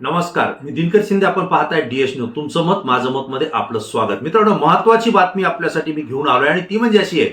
नमस्कार मी दिनकर शिंदे आपण पाहताय डीएस न्यूज तुमचं मत माझं मत मध्ये आपलं स्वागत. मित्रांनो महत्वाची बातमी आपल्यासाठी मी घेऊन आलोय आणि ती म्हणजे अशी आहे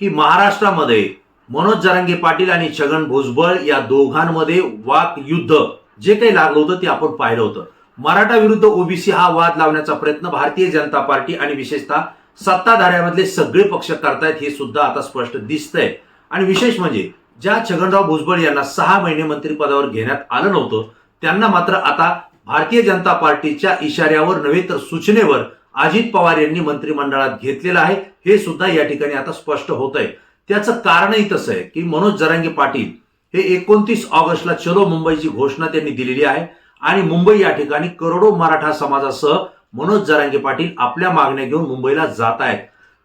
की महाराष्ट्रामध्ये मनोज जरांगे पाटील आणि छगन भुजबळ या दोघांमध्ये वाक युद्ध जे काही लागलं होतं ते आपण पाहिलं होतं. मराठा विरुद्ध ओबीसी हा वाद लावण्याचा प्रयत्न भारतीय जनता पार्टी आणि विशेषतः सत्ताधाऱ्यामधले सगळे पक्ष करतायत हे सुद्धा आता स्पष्ट दिसतंय. आणि विशेष म्हणजे ज्या छगनराव भुजबळ यांना सहा महिने मंत्रिपदावर घेण्यात आलं नव्हतं त्यांना मात्र आता भारतीय जनता पार्टीच्या इशाऱ्यावर नव्हे तर सूचनेवर अजित पवार यांनी मंत्रिमंडळात घेतलेलं आहे हे सुद्धा या ठिकाणी आता स्पष्ट होत आहे त्याचं कारणही तसं आहे की मनोज जरांगे पाटील हे एकोणतीस ऑगस्टला चलो मुंबईची घोषणा त्यांनी दिलेली आहे आणि मुंबई या ठिकाणी करोडो मराठा समाजासह मनोज जरांगे पाटील आपल्या मागण्या घेऊन मुंबईला जात आहेत.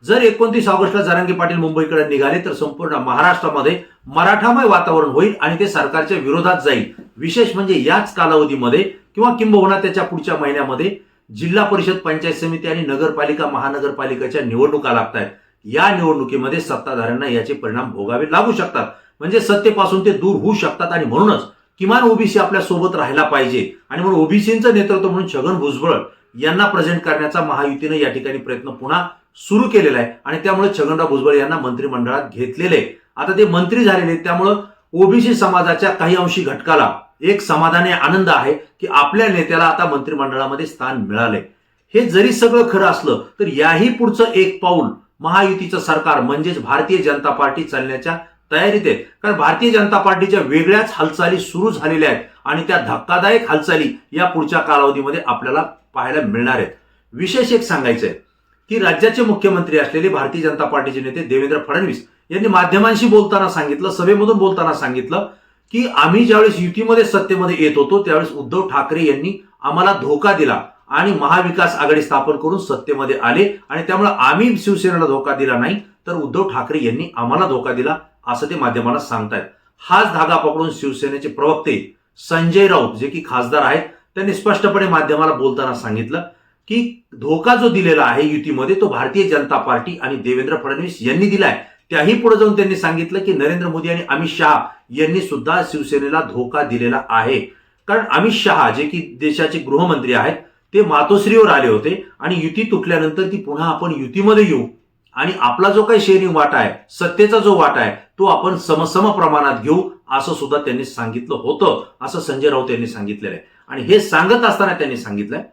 जर एकोणतीस ऑगस्टला जरांगे पाटील मुंबईकडे निघाले तर संपूर्ण महाराष्ट्रामध्ये मराठामय वातावरण होईल आणि ते सरकारच्या विरोधात जाईल. विशेष म्हणजे याच कालावधीमध्ये किंवा किंबहुना त्याच्या पुढच्या महिन्यामध्ये जिल्हा परिषद पंचायत समिती आणि नगरपालिका महानगरपालिकेच्या निवडणुका लागत आहेत या निवडणुकीमध्ये सत्ताधाऱ्यांना याचे परिणाम भोगावे लागू शकतात. म्हणजे सत्तेपासून ते दूर होऊ शकतात आणि म्हणूनच किमान ओबीसी आपल्यासोबत राहायला पाहिजे. आणि म्हणून ओबीसीचं नेतृत्व म्हणून छगन भुजबळ यांना प्रेझेंट करण्याचा महायुतीनं या ठिकाणी प्रयत्न पुन्हा सुरू केलेला आहे. आणि त्यामुळे छगनराव भुजबळ यांना मंत्रिमंडळात घेतलेले आहे. आता ते मंत्री झालेले त्यामुळं ओबीसी समाजाच्या काही अंशी घटकाला एक समाधानी आनंद आहे की आपल्या नेत्याला आता मंत्रिमंडळामध्ये स्थान मिळाले हे जरी सगळं खरं असलं तर याही पुढचं एक पाऊल महायुतीचं सरकार म्हणजेच भारतीय जनता पार्टी चालण्याच्या तयारीत आहे. कारण भारतीय जनता पार्टीच्या वेगळ्याच हालचाली सुरू झालेल्या आहेत आणि त्या धक्कादायक हालचाली या पुढच्या कालावधीमध्ये आपल्याला पाहायला मिळणार आहेत. विशेष एक सांगायचं आहे की राज्याचे मुख्यमंत्री असलेले भारतीय जनता पार्टीचे नेते देवेंद्र फडणवीस यांनी माध्यमांशी बोलताना सांगितलं सभेमधून बोलताना सांगितलं की आम्ही ज्यावेळेस युतीमध्ये सत्तेमध्ये येत होतो त्यावेळेस उद्धव ठाकरे यांनी आम्हाला धोका दिला आणि महाविकास आघाडी स्थापन करून सत्तेमध्ये आले आणि त्यामुळे आम्ही शिवसेनेला धोका दिला नाही तर उद्धव ठाकरे यांनी आम्हाला धोका दिला असं ते माध्यमांना सांगतायत. हाच धागा पकडून शिवसेनेचे प्रवक्ते संजय राऊत जे की खासदार आहेत त्यांनी स्पष्टपणे माध्यमाला बोलताना सांगितलं की धोका जो दिलेला आहे युतीमध्ये तो भारतीय जनता पार्टी आणि देवेंद्र फडणवीस यांनी दिलाय. त्याही पुढे जाऊन त्यांनी सांगितलं की नरेंद्र मोदी आणि अमित शहा यांनी सुद्धा शिवसेनेला धोका दिलेला आहे. कारण अमित शहा जे की देशाचे गृहमंत्री आहेत ते मातोश्रीवर आले होते आणि युती तुटल्यानंतर ती पुन्हा आपण युतीमध्ये येऊ. आणि आपला जो काही शेअरिंग वाटा आहे सत्तेचा जो वाटा आहे तो आपण समसम प्रमाणात घेऊ असं सुद्धा त्यांनी सांगितलं होतं असं संजय राऊत यांनी सांगितलेलं आहे. आणि हे सांगत असताना त्यांनी सांगितलंय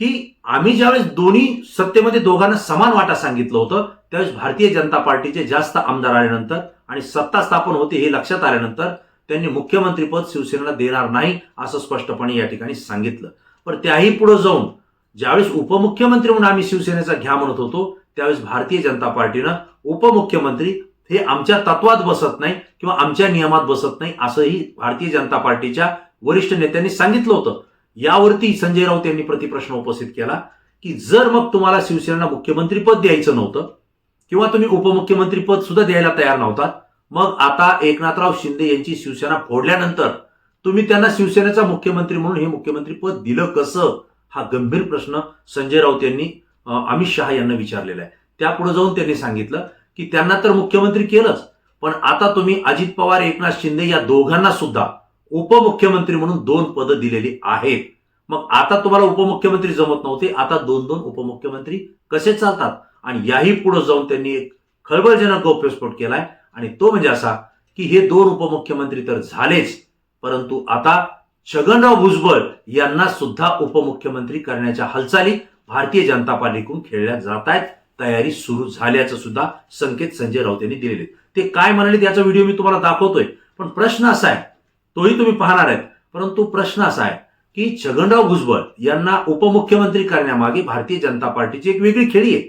की आम्ही ज्यावेळेस दोन्ही सत्तेमध्ये दोघांना समान वाटा सांगितलं होतं त्यावेळेस भारतीय जनता पार्टीचे जास्त आमदार आल्यानंतर आणि सत्ता स्थापन होते हे लक्षात आल्यानंतर त्यांनी मुख्यमंत्रीपद शिवसेनेला देणार नाही असं स्पष्टपणे या ठिकाणी सांगितलं. पण त्याही पुढे जाऊन ज्यावेळेस उपमुख्यमंत्री म्हणून आम्ही शिवसेनेचा घ्या म्हणत होतो त्यावेळेस भारतीय जनता पार्टीनं उपमुख्यमंत्री हे आमच्या तत्वात बसत नाही किंवा आमच्या नियमात बसत नाही असंही भारतीय जनता पार्टीच्या वरिष्ठ नेत्यांनी सांगितलं होतं. यावरती संजय राऊत यांनी प्रतिप्रश्न उपस्थित केला की जर मग तुम्हाला शिवसेनेला मुख्यमंत्रीपद द्यायचं नव्हतं किंवा तुम्ही उपमुख्यमंत्रीपद सुद्धा द्यायला तयार नव्हता मग आता एकनाथराव शिंदे यांची शिवसेना फोडल्यानंतर तुम्ही त्यांना शिवसेनेचा मुख्यमंत्री म्हणून हे मुख्यमंत्रीपद दिलं कसं? हा गंभीर प्रश्न संजय राऊत यांनी अमित शहा यांना विचारलेला आहे. त्यापुढे जाऊन त्यांनी सांगितलं की त्यांना तर मुख्यमंत्री केलंच पण आता तुम्ही अजित पवार एकनाथ शिंदे या दोघांना सुद्धा उपमुख्यमंत्री म्हणून दोन पदं दिलेली आहेत. मग आता तुम्हाला उपमुख्यमंत्री जमत नव्हते. आता दोन दोन उपमुख्यमंत्री कसे चालतात? आणि याही पुढे जाऊन त्यांनी एक खळबळजनक गौप्यस्फोट केलाय. आणि तो म्हणजे असा की हे दोन उपमुख्यमंत्री तर झालेच. परंतु आता छगनराव भुजबळ यांना सुद्धा उपमुख्यमंत्री करण्याच्या हालचाली भारतीय जनता पार्टीकडून खेळल्या जात आहेत. तयारी सुरू झाल्याचं सुद्धा संकेत संजय राऊत यांनी दिलेले ते काय म्हणाले त्याचा व्हिडिओ मी तुम्हाला दाखवतोय. पण प्रश्न असा आहे तोही तुम्ही पाहणार आहेत. परंतु प्रश्न असा आहे की छगनराव भुजबळ यांना उपमुख्यमंत्री करण्यामागे भारतीय जनता पार्टीची एक वेगळी खेळी आहे.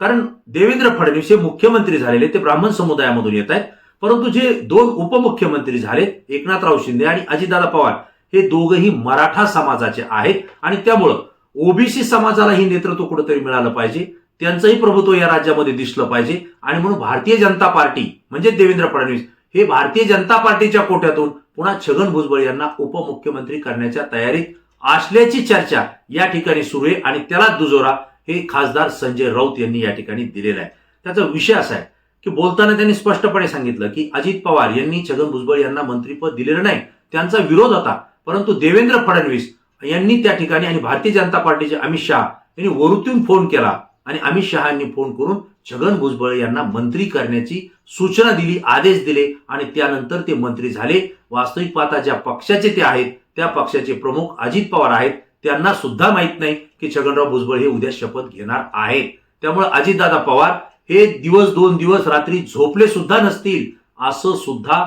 कारण देवेंद्र फडणवीस हे मुख्यमंत्री झालेले ते ब्राह्मण समुदायामधून येत आहेत. परंतु जे दोन उपमुख्यमंत्री झालेत एकनाथराव शिंदे आणि अजितदादा पवार हे दोघंही मराठा समाजाचे आहेत आणि त्यामुळं ओबीसी समाजालाही नेतृत्व कुठंतरी मिळालं पाहिजे. त्यांचंही प्रभुत्व या राज्यामध्ये दिसलं पाहिजे. आणि म्हणून भारतीय जनता पार्टी म्हणजे देवेंद्र फडणवीस हे भारतीय जनता पार्टीच्या कोट्यातून पुन्हा छगन भुजबळ यांना उपमुख्यमंत्री करण्याच्या तयारीत असल्याची चर्चा या ठिकाणी सुरू आहे आणि त्याला दुजोरा हे खासदार संजय राऊत यांनी या ठिकाणी दिलेला आहे. त्याचा विषय असा आहे की बोलताना त्यांनी स्पष्टपणे सांगितलं की अजित पवार यांनी छगन भुजबळ यांना मंत्रीपद दिलेलं नाही. त्यांचा विरोध होता. परंतु देवेंद्र फडणवीस यांनी त्या ठिकाणी आणि भारतीय जनता पार्टीचे अमित शहा यांनी वरुतून फोन केला. आणि अमित शहांनी फोन करून छगन भुजबळ यांना मंत्री करण्याची सूचना दिली आदेश दिले आणि त्यानंतर ते मंत्री झाले. वास्तविक पाहता ज्या पक्षाचे ते आहेत त्या पक्षाचे प्रमुख अजित पवार आहेत त्यांना सुद्धा माहीत नाही की छगनराव भुजबळ हे उद्या शपथ घेणार आहेत. त्यामुळे अजितदादा पवार हे दिवस दोन दिवस रात्री झोपले सुद्धा नसतील असं सुद्धा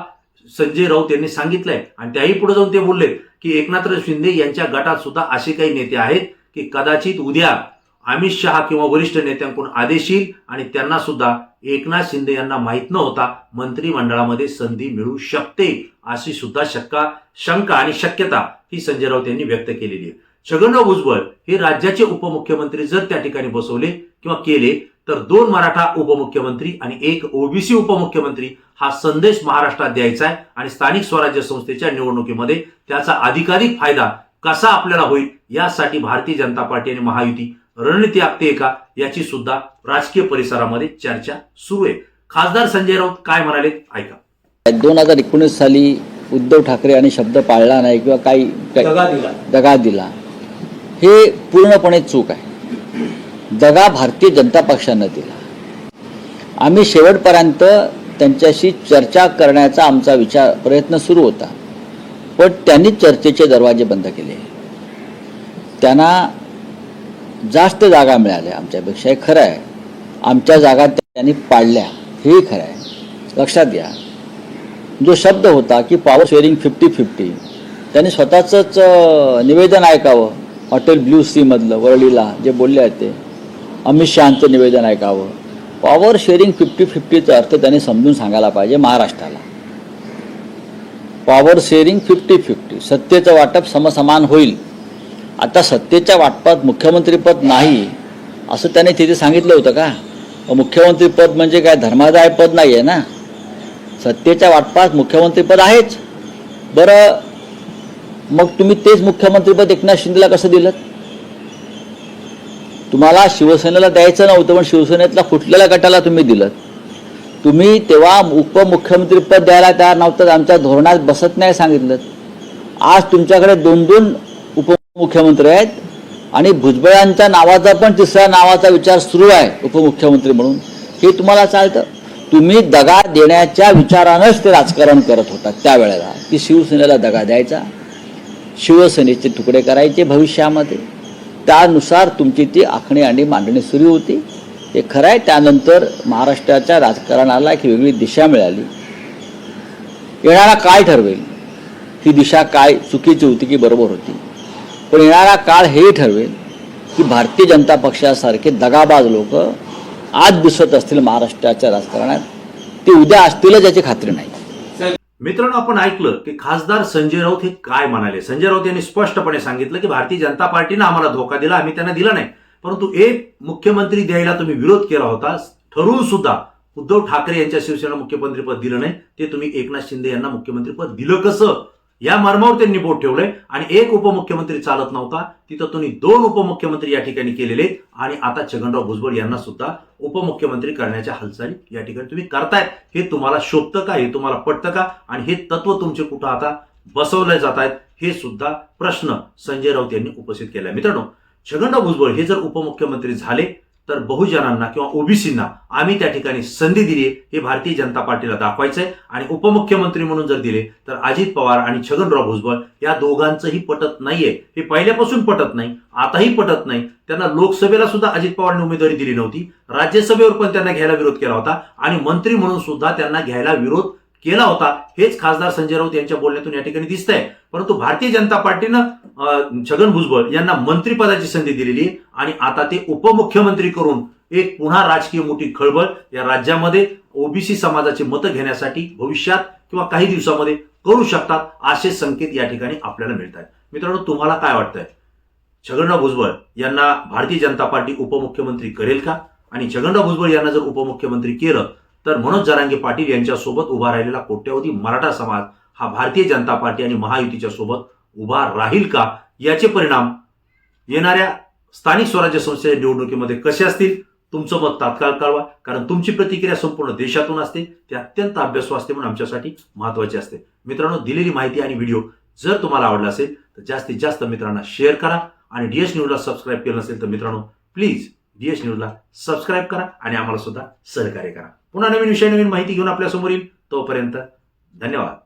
संजय राऊत यांनी सांगितलंय. आणि त्याही पुढे जाऊन ते बोलले की एकनाथ शिंदे यांच्या गटात सुद्धा असे काही नेते आहेत की कदाचित उद्या अमित शहा किंवा वरिष्ठ नेत्यांकडून आदेश येईल आणि त्यांना सुद्धा एकनाथ शिंदे यांना माहीत न होता मंत्रिमंडळामध्ये संधी मिळू शकते अशी सुद्धा शक्का शंका आणि शक्यता ही संजय राऊत यांनी व्यक्त केलेली आहे. छगनराव भुजबळ हे राज्याचे उपमुख्यमंत्री जर त्या ठिकाणी बसवले किंवा केले तर दोन मराठा उपमुख्यमंत्री आणि एक ओबीसी उपमुख्यमंत्री हा संदेश महाराष्ट्रात द्यायचा आहे आणि स्थानिक स्वराज्य संस्थेच्या निवडणुकीमध्ये त्याचा अधिकाधिक फायदा कसा आपल्याला होईल यासाठी भारतीय जनता पार्टी आणि महायुती रणनीती आखते का? याची सुद्धा राजकीय परिसरामध्ये चर्चा सुरू आहे. खासदार संजय राऊत काय म्हणाले? ऐका. दोन हजार एकोणीस साली उद्धव ठाकरे यांनी शब्द पाळला नाही किंवा काही काही दगा दिला. हे पूर्णपणे चूक आहे. दगा भारतीय जनता पक्षानं दिला. आम्ही शेवटपर्यंत त्यांच्याशी चर्चा करण्याचा आमचा विचार प्रयत्न सुरू होता. पण त्यांनी चर्चेचे दरवाजे बंद केले. त्यांना जास्त जागा मिळाल्या आमच्यापेक्षा हे खरं आहे. आमच्या जागा त्यांनी पाडल्या. हेही खरं आहे. लक्षात घ्या. जो शब्द होता की पॉवर शेअरिंग फिफ्टी फिफ्टी त्यांनी स्वतःचंच निवेदन ऐकावं. हॉटेल ब्ल्यू सीमधलं वरळीला जे बोलले आहेत ते. अमित शहाचं निवेदन ऐकावं. पॉवर शेअरिंग फिफ्टी फिफ्टीचा अर्थ त्यांनी समजून सांगायला पाहिजे महाराष्ट्राला. पॉवर शेअरिंग फिफ्टी फिफ्टी सत्तेचं वाटप समसमान होईल. आता सत्तेच्या वाटपात मुख्यमंत्रीपद नाही असं त्याने तिथे सांगितलं होतं का? मुख्यमंत्रीपद म्हणजे काय? धर्मादाय पद नाही आहे ना? सत्तेच्या वाटपात मुख्यमंत्रीपद आहेच. बरं मग तुम्ही तेच मुख्यमंत्रीपद एकनाथ शिंदेला कसं दिलं तुम्हाला शिवसेनेला द्यायचं नव्हतं पण शिवसेनेतला फुटलेल्या गटाला तुम्ही दिलं तुम्ही तेव्हा उपमुख्यमंत्रीपद द्यायला तयार नव्हतं आमच्या धोरणात बसत नाही सांगितलं. आज तुमच्याकडे दोन दोन मुख्यमंत्री आहेत. आणि भुजबळांच्या नावाचा पण तिसऱ्या नावाचा विचार सुरू आहे उपमुख्यमंत्री म्हणून. हे तुम्हाला चालतं? तुम्ही दगा देण्याच्या विचारानंच ते राजकारण करत होता त्यावेळेला. की शिवसेनेला दगा द्यायचा? शिवसेनेचे तुकडे करायचे भविष्यामध्ये. त्यानुसार तुमची ती आखणी आणि मांडणी सुरू होती. हे खरं आहे त्यानंतर महाराष्ट्राच्या राजकारणाला एक वेगळी दिशा मिळाली. येणारा काय ठरवेल. ही दिशा काय चुकीची होती की बरोबर होती? पण येणारा काळ हे ठरवेल की भारतीय जनता पक्षासारखे दगाबाज लोक आज दिसत असतील महाराष्ट्राच्या राजकारणात. ते उद्या असतीलच याची खात्री नाही. मित्रांनो आपण ऐकलं की खासदार संजय राऊत हे काय म्हणाले? संजय राऊत यांनी स्पष्टपणे सांगितलं की भारतीय जनता पार्टीनं आम्हाला धोका दिला आम्ही त्यांना दिला नाही. परंतु एक मुख्यमंत्री द्यायला तुम्ही विरोध केला होता ठरवून सुद्धा उद्धव ठाकरे यांच्या शिवसेना मुख्यमंत्रीपद दिलं नाही. ते तुम्ही एकनाथ शिंदे यांना मुख्यमंत्रीपद दिलं कसं? या मर्मावर त्यांनी बोट ठेवलंय. आणि एक उपमुख्यमंत्री चालत नव्हता. तिथं तुम्ही दोन उपमुख्यमंत्री या ठिकाणी केलेले. आणि आता छगनराव भुजबळ यांना सुद्धा उपमुख्यमंत्री करण्याच्या हालचाली या ठिकाणी तुम्ही करतायत हे तुम्हाला शोभतं का? हे तुम्हाला पटतं का? आणि हे तत्व तुमचे कुठं आता बसवले जात आहेत? हे सुद्धा प्रश्न संजय राऊत यांनी उपस्थित केला मित्रांनो छगनराव भुजबळ हे जर उपमुख्यमंत्री झाले तर बहुजनांना किंवा ओबीसींना आम्ही त्या ठिकाणी संधी दिली हे भारतीय जनता पार्टीला दाखवायचंय. आणि उपमुख्यमंत्री म्हणून जर दिले तर अजित पवार आणि छगनराव भुजबळ या दोघांचंही पटत नाहीये. हे पहिल्यापासून पटत नाही आताही पटत नाही. त्यांना लोकसभेला सुद्धा अजित पवारांनी उमेदवारी दिली नव्हती. राज्यसभेवर पण त्यांना घ्यायला विरोध केला होता. आणि मंत्री म्हणून सुद्धा त्यांना घ्यायला विरोध केला होता. हेच खासदार संजय राऊत यांच्या बोलण्यातून या ठिकाणी दिसतंय. परंतु भारतीय जनता पार्टीनं छगन भुजबळ यांना मंत्रिपदाची संधी दिलेली आणि आता ते उपमुख्यमंत्री करून एक पुन्हा राजकीय मोठी खळबळ या राज्यामध्ये ओबीसी समाजाची मतं घेण्यासाठी भविष्यात किंवा काही दिवसामध्ये करू शकतात असे संकेत या ठिकाणी आपल्याला मिळत आहेत. मित्रांनो तुम्हाला काय वाटतंय? छगनराव भुजबळ यांना भारतीय जनता पार्टी उपमुख्यमंत्री करेल का? आणि छगनराव भुजबळ यांना जर उपमुख्यमंत्री केलं तर मनोज जरांगे पाटील यांच्यासोबत उभा राहिलेला कोट्यवधी मराठा समाज हा भारतीय जनता पार्टी आणि महायुतीच्या सोबत उभा राहील का? याचे परिणाम येणाऱ्या स्थानिक स्वराज्य संस्थेच्या निवडणुकीमध्ये कसे असतील? तुमचं मत तात्काळ कळवा. कारण तुमची प्रतिक्रिया संपूर्ण देशातून असते. ते अत्यंत अभ्यासू असते म्हणून आमच्यासाठी महत्त्वाचे असते. मित्रांनो दिलेली माहिती आणि व्हिडिओ जर तुम्हाला आवडला असेल तर जास्तीत जास्त मित्रांना शेअर करा आणि डी एस न्यूजला सबस्क्राईब केलं नसेल तर मित्रांनो प्लीज डी एस न्यूजला सबस्क्राईब करा आणि आम्हाला सुद्धा सहकार्य करा. पुन्हा नवीन विषय नवीन माहिती घेऊन आपल्यासमोर येईल. तोपर्यंत धन्यवाद.